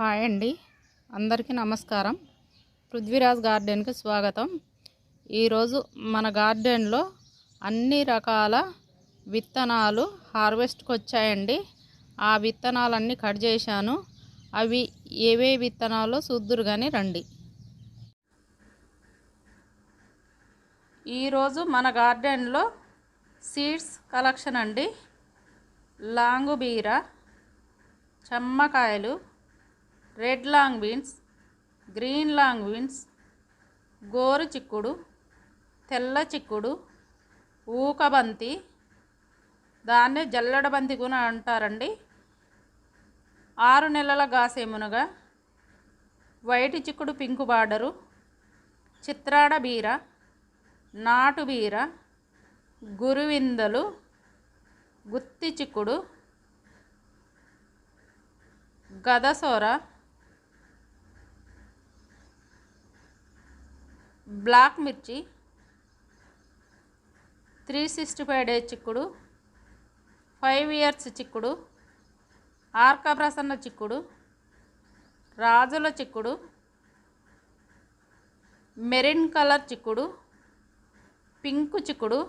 Hi అండి. అందరికీ నమస్కారం. పృథ్వీరాజ్ గార్డెన్కి స్వాగతం. ఈరోజు మన గార్డెన్లో అన్ని రకాల విత్తనాలు హార్వెస్ట్కి వచ్చాయండి ఆ విత్తనాలన్నీ కట్ చేశాను. అవి ఏవే విత్తనాలు చూద్దురు కానీ రండి. ఈరోజు మన గార్డెన్లో సీడ్స్ కలెక్షన్ అండి. లాంగు బీర చెమ్మకాయలు red long beans green long beans గోరు చిక్కుడు తెల్ల చిక్కుడు ఊకబంతి దాన్నే జల్లడబంతి కూడా అంటారండి. ఆరు నెలల గాసేమునగా వైట్ చిక్కుడు పింకు బార్డరు చిత్రాడ బీర నాటు బీర గురువిందలు గుత్తి చిక్కుడు గదసోర బ్లాక్ మిర్చి త్రీ సిక్స్టీ ఫైవ్ డేస్ చిక్కుడు ఫైవ్ ఇయర్స్ చిక్కుడు ఆర్క ప్రసన్న చిక్కుడు రాజుల చిక్కుడు మెరిన్ కలర్ చిక్కుడు పింక్ చిక్కుడు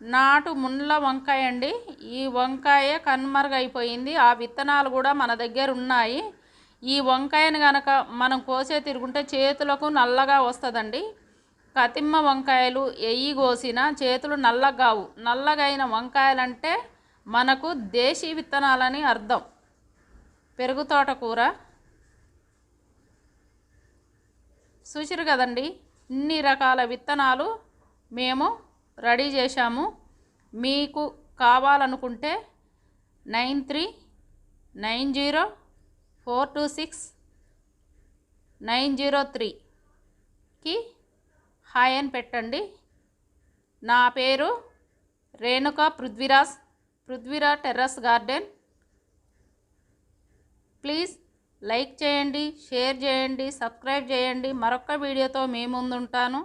నాటు ముండ్ల వంకాయ అండి. ఈ వంకాయ కనుమరుగైపోయింది. ఆ విత్తనాలు కూడా మన దగ్గర ఉన్నాయి. ఈ వంకాయను కనుక మనం కోసే తిరుగుంటే చేతులకు నల్లగా వస్తుందండి. కతిమ్మ వంకాయలు ఎయ్యి కోసిన చేతులు నల్లగావు. నల్లగైన వంకాయలంటే మనకు దేశీ విత్తనాలని అర్థం. పెరుగు తోటకూర చూసిరు కదండి ఇన్ని రకాల విత్తనాలు మేము రెడీ చేశాము. మీకు కావాలనుకుంటే nine three nine zero four two six nine zero త్రీకి హాయ్ అని పెట్టండి. నా పేరు Renuka Prithviraj Prithviraj terrace garden. Please like చేయండి షేర్ చేయండి సబ్స్క్రైబ్ చేయండి. మరొక వీడియోతో మీ ముందుంటాను.